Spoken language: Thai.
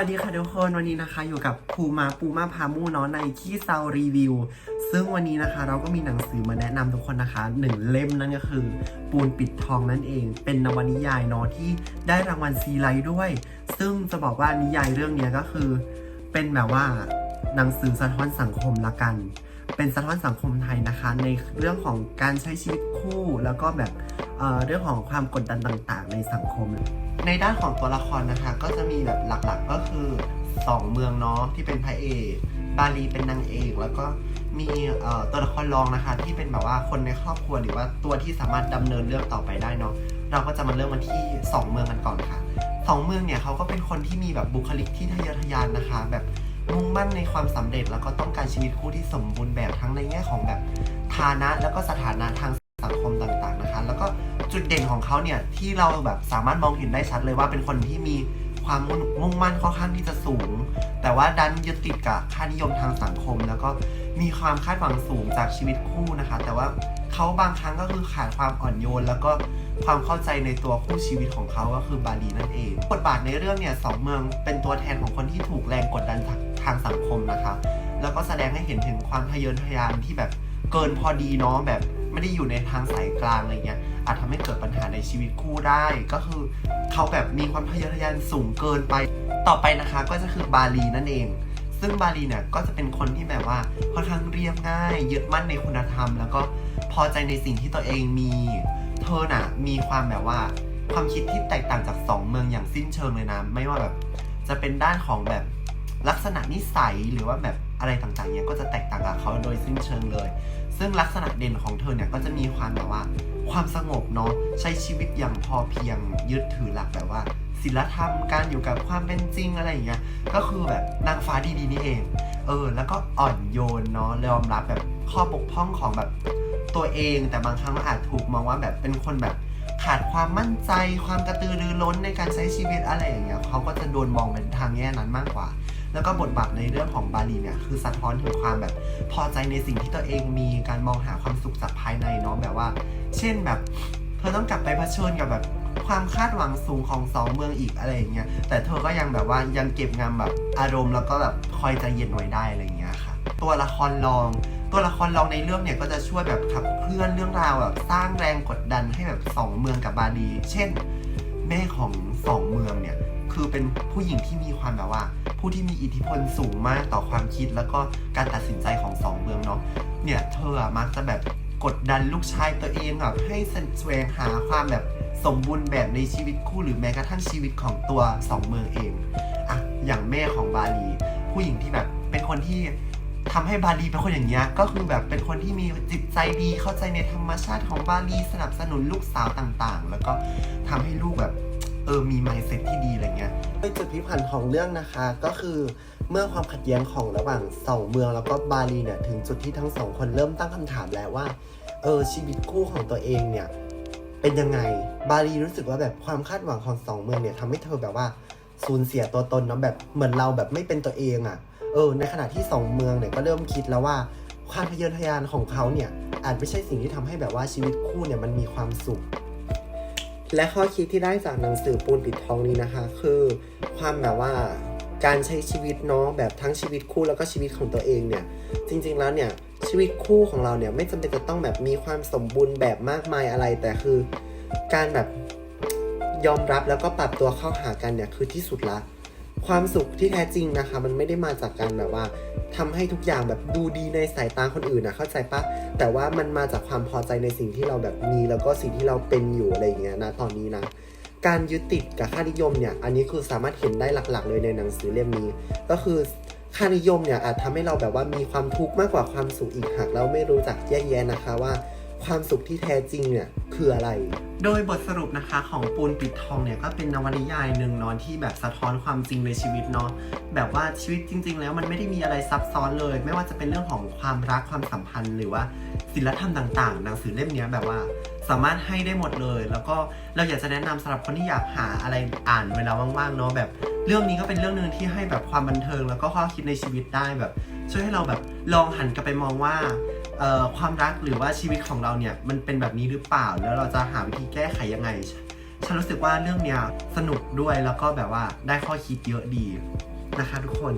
วัสดีค่ะทุกคนวันนี้นะคะ อยู่กับภูมาปูมาพามูเนาะในขี้เซารีวิว ซึ่งวันนี้นะคะ เราก็มีหนังสือมาแนะนำทุกคนนะคะหนึ่งเล่มนั่นก็คือ ปูนปิดทองนั่นเอง เป็นนวนิยายเนาะที่ได้รางวัลซีไลด้วย ซึ่งจะบอกว่านิยายเรื่องนี้ก็คือ เป็นแบบว่าหนังสือสะท้อนสังคมละกัน เป็นสะท้อนสังคมไทยนะคะ ในเรื่องของการใช้ชีวิตคู่แล้วก็แบบ เเรื่องของความกดดันต่างๆ ในสังคม ในด้านของตัวละครนะคะ ก็จะมีแบบหลักๆก็คือสองเมืองเนาะที่เป็นพระเอกบาลีเป็นนางเอกแล้วก็มีตัวละครรองนะคะ ที่เป็นแบบว่าคนในครอบครัวหรือว่าตัวที่สามารถดำเนินเรื่องต่อไปได้เนาะเราก็จะมาเริ่มกันที่สองเมืองกันก่อนค่ะสองเมืองเนี่ยเขาก็เป็นคนที่มีแบบบุคลิกที่ทะเยอทะยานนะคะ แบบมุ่งมั่นในความสำเร็จแล้วก็ต้องการชีวิตคู่ที่สมบูรณ์แบบทั้งในแง่ของแบบฐานะแล้วก็สถานะทาง สังคมต่างๆนะคะ แล้วก็จุดเด่นของเขาเนี่ยที่เราแบบสามารถมองเห็นได้ชัดเลยว่าเป็นคนที่มีความมุ่งมั่นค่อนข้างที่จะสูง แต่ว่าดันยึดติดกับค่านิยมทางสังคม แล้วก็มีความคาดหวังสูงจากชีวิตคู่นะคะ แต่ว่าเขาบางครั้งก็คือขาดความอ่อนโยน แล้วก็ความเข้าใจในตัวคู่ชีวิตของเขาก็คือบาลีนั่นเองบทบาทในเรื่องเนี่ยสองเมืองเป็นตัวแทนของคนที่ถูกแรงกดดันทาทางสังคมนะคะ แล้วก็แสดงให้เห็นถึงความทะเยอทะยานที่แบบเกินพอดีเนาะแบบ ไม่ได้อยู่ในทางสายกลางอะไรเงี้ยอาจทำให้เกิดปัญหาในชีวิตคู่ได้ ก็คือเขาแบบมีความทะเยอทะยานสูงเกินไป ต่อไปนะคะก็จะคือบาลีนั่นเอง ซึ่งบาลีเนี่ยก็จะเป็นคนที่แบบว่าค่อนข้างเรียบง่ายยึดมั่นในคุณธรรม แล้วก็พอใจในสิ่งที่ตัวเองมีเธอน่ะมีความแบบว่าความคิดที่แตกต่างจากสองเมืองอย่างสิ้นเชิงเลยนะ ไม่ว่าแบบจะเป็นด้านของแบบลักษณะนิสัยหรือว่าแบบ อะไรต่างๆเนี่ยก็จะแตกต่างกับเขาโดยสิ้นเชิงเลย ซึ่งลักษณะเด่นของเธอเนี่ยก็จะมีความแบบว่า ความสงบเนาะใช้ชีวิตอย่างพอเพียงยึดถือหลักแบบว่าศีลธรรมการอยู่กับความเป็นจริงอะไรอย่างเงี้ยก็คือแบบนางฟ้าดีๆนี่เอง เออ แล้วก็อ่อนโยนเนาะยอมรับแบบข้อบกพร่องของแบบตัวเอง แต่บางครั้งก็อาจถูกมองว่าแบบเป็นคนแบบขาดความมั่นใจ ความกระตือรือร้นในการใช้ชีวิตอะไรอย่างเงี้ยเขาก็จะโดนมองเป็นทางแง่นั้นมากกว่า แล้วก็บทบาทในเรื่องของบาลีเนี่ยคือสะท้อนถึงความแบบพอใจในสิ่งที่ตัวเองมีการมองหาความสุขจากภายในเนาะแบบว่า เช่นแบบเธอต้องกลับไปเผชิญกับแบบความคาดหวังสูงของสองเมืองอีกอะไรอย่างเงี้ยแต่เธอก็ยังแบบว่ายังเก็บงำแบบอารมณ์แล้วก็แบบคอยใจเย็นไว้ได้อะไรอย่างเงี้ยค่ะ ตัวละครรองตัวละครรองในเรื่องเนี่ยก็จะช่วยแบบขับเคลื่อนเรื่องราวแบบสร้างแรงกดดันให้แบบสองเมืองกับบาลีเช่น แม่ของสองเมืองเนี่ย คือเป็นผู้หญิงที่มีความแบบว่า ผู้ที่มีอิทธิพลสูงมากต่อความคิดแล้วก็การตัดสินใจของสองเมืองเนาะเนี่ยเธอมักจะแบบกดดันลูกชายตัวเองแบบให้แสวงหาความแบบสมบูรณ์แบบในชีวิตคู่หรือแม้กระทั่งชีวิตของตัวสองเมืองเองอะอย่างแม่ของบาลี ผู้หญิงที่แบบเป็นคนที่ทำให้บาลีเป็นคนอย่างเงี้ยก็คือแบบเป็นคนที่มีจิตใจดีเข้าใจในธรรมชาติของบาลีสนับสนุนลูกสาวต่างๆ แล้วก็ทำให้ลูกแบบ เออมีไมเซ็ตที่ดีอะไรเงี้ยโดยจุดพลิกผันธ์ของเรื่องนะคะ ก็คือเมื่อความขัดแย้งของระหว่างสองเมืองแล้วก็บาลีเนี่ยถึงจุดที่ทั้งสองคนเริ่มตั้งคำถามแล้วว่าเออชีวิตคู่ของตัวเองเนี่ยเป็นยังไงบาลีรู้สึกว่าแบบความคาดหวังของสองเมืองเนี่ยทำให้เธอแบบว่าสูญเสียตัวตนเนาะแบบเหมือนเราแบบไม่เป็นตัวเองอะ่ะเออในขณะที่สองเมืองเนี่ยก็เริ่มคิดแล้วว่าความทะเยอทะยานของเขาเนี่ยอาจไม่ใช่สิ่งที่ทำให้แบบว่าชีวิตคู่เนี่ยมันมีความสุข และข้อคิดที่ได้จากหนังสือปูนปิดทองนี้นะคะ คือความแบบว่าการใช้ชีวิตเนาะแบบทั้งชีวิตคู่แล้วก็ชีวิตของตัวเองเนี่ย จริง ๆแล้วเนี่ยชีวิตคู่ของเราเนี่ยไม่จำเป็นจะต้องแบบมีความสมบูรณ์แบบมากมายอะไร แต่คือการแบบยอมรับแล้วก็ปรับตัวเข้าหากันเนี่ยคือที่สุดละ ความสุขที่แท้จริงนะคะ มันไม่ได้มาจากการแบบว่าทำให้ทุกอย่างแบบดูดีในสายตาคนอื่นนะเข้าใจปะแต่ว่ามันมาจากความพอใจในสิ่งที่เราแบบมีแล้วก็สิ่งที่เราเป็นอยู่อะไรอย่างเงี้ยนะตอนนี้นะการยึดติดกับค่านิยมเนี่ย อันนี้คือสามารถเห็นได้หลักๆ เลยในหนังสือเล่มนี้ ก็คือค่านิยมเนี่ยอาจทำให้เราแบบว่ามีความทุกข์มากกว่าความสุขอีกหากเราไม่รู้จักแยกแยะนะคะว่า ความสุขที่แท้จริงเนี่ยคืออะไร โดยบทสรุปนะคะของปูนปิดทองเนี่ยก็เป็นนวนิยายหนึ่งนาะที่แบบสะท้อนความจริงในชีวิตเนาะแบบว่าชีวิตจริง ๆ แล้วมันไม่ได้มีอะไรซับซ้อนเลย ไม่ว่าจะเป็นเรื่องของความรักความสัมพันธ์ หรือว่าศิลธรรมต่างๆ หนังสือเล่มนี้แบบว่าสามารถให้ได้หมดเลย แล้วก็เราอยากจะแนะนำสำหรับคนที่อยากหาอะไรอ่านเวลาว่างๆเนาะแบบเรื่องนี้ก็เป็นเรื่องหนึ่งที่ให้แบบความบันเทิง แล้วก็ข้อคิดในชีวิตได้แบบ ช่วยให้เราแบบลองหันกลับไปมองว่า ความรักหรือว่าชีวิตของเราเนี่ยมันเป็นแบบนี้หรือเปล่า แล้วเราจะหาวิธีแก้ไขยังไง ฉันรู้สึกว่าเรื่องเนี้ยสนุกด้วยแล้วก็แบบว่าได้ข้อคิดเยอะดีนะคะทุกคน